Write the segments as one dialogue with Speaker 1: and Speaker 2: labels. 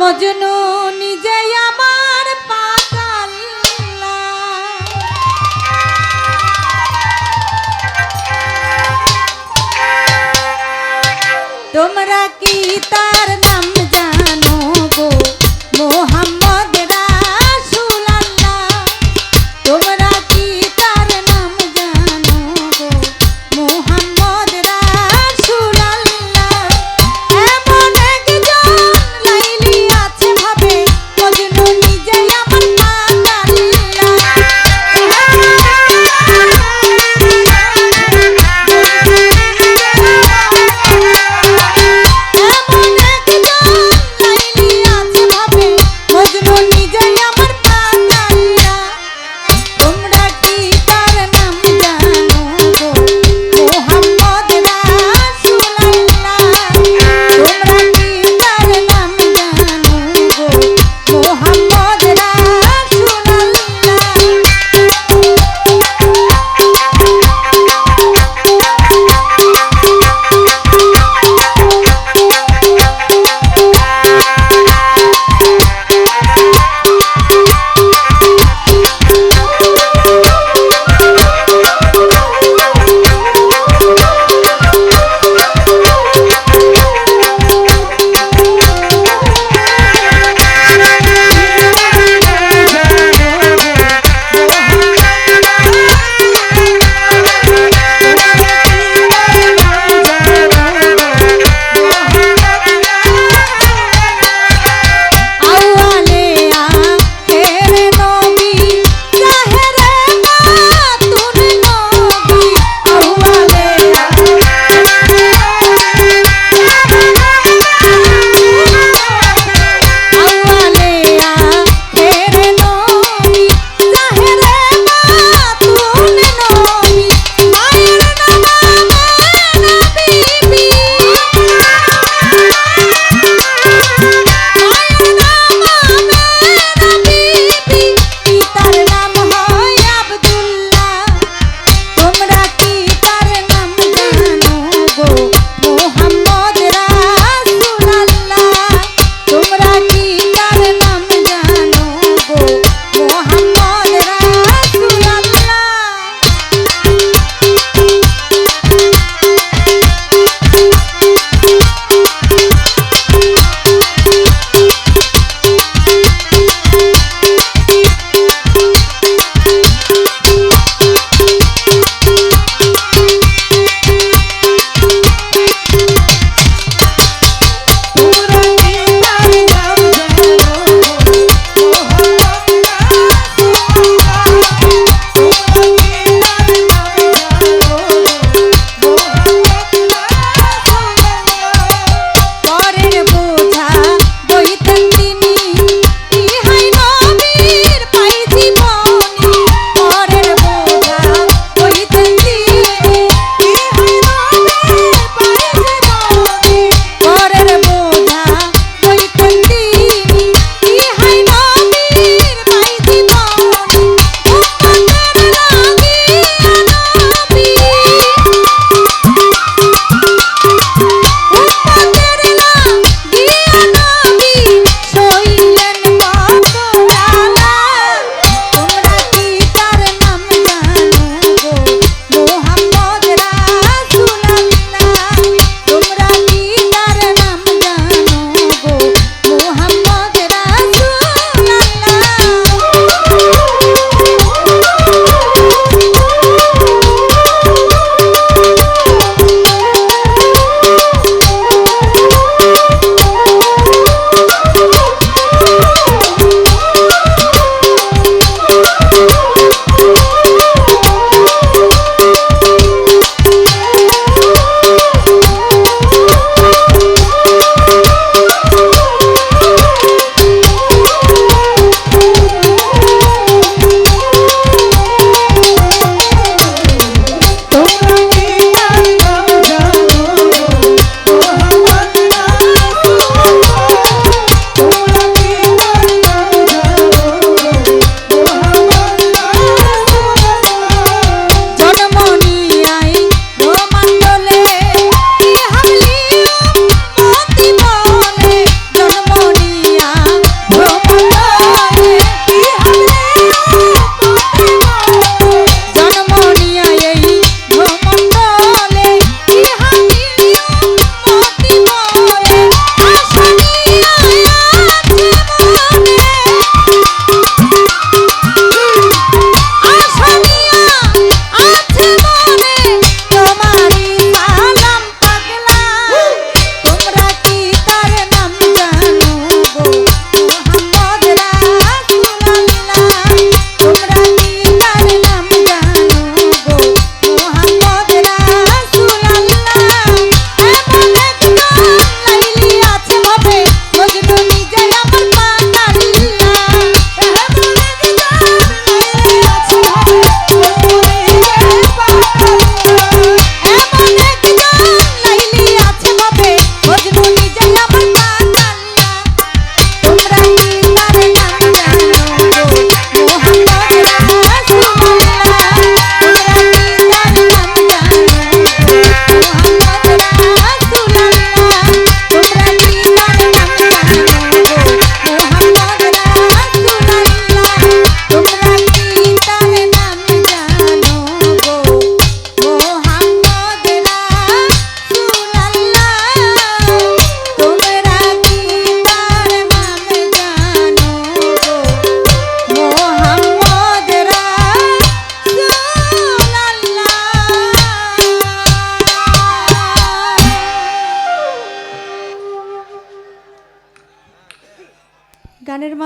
Speaker 1: মজনু নিজে আমার পাতাল তোমরা কি তার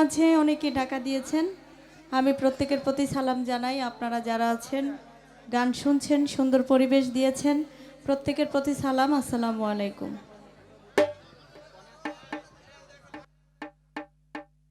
Speaker 1: মাঝে অনেকে ঢাকা দিয়েছেন। আমি প্রত্যেকের প্রতি সালাম জানাই। আপনারা যারা আছেন, গান শুনছেন, সুন্দর পরিবেশ দিয়েছেন, প্রত্যেকের প্রতি সালাম। আসসালামু আলাইকুম।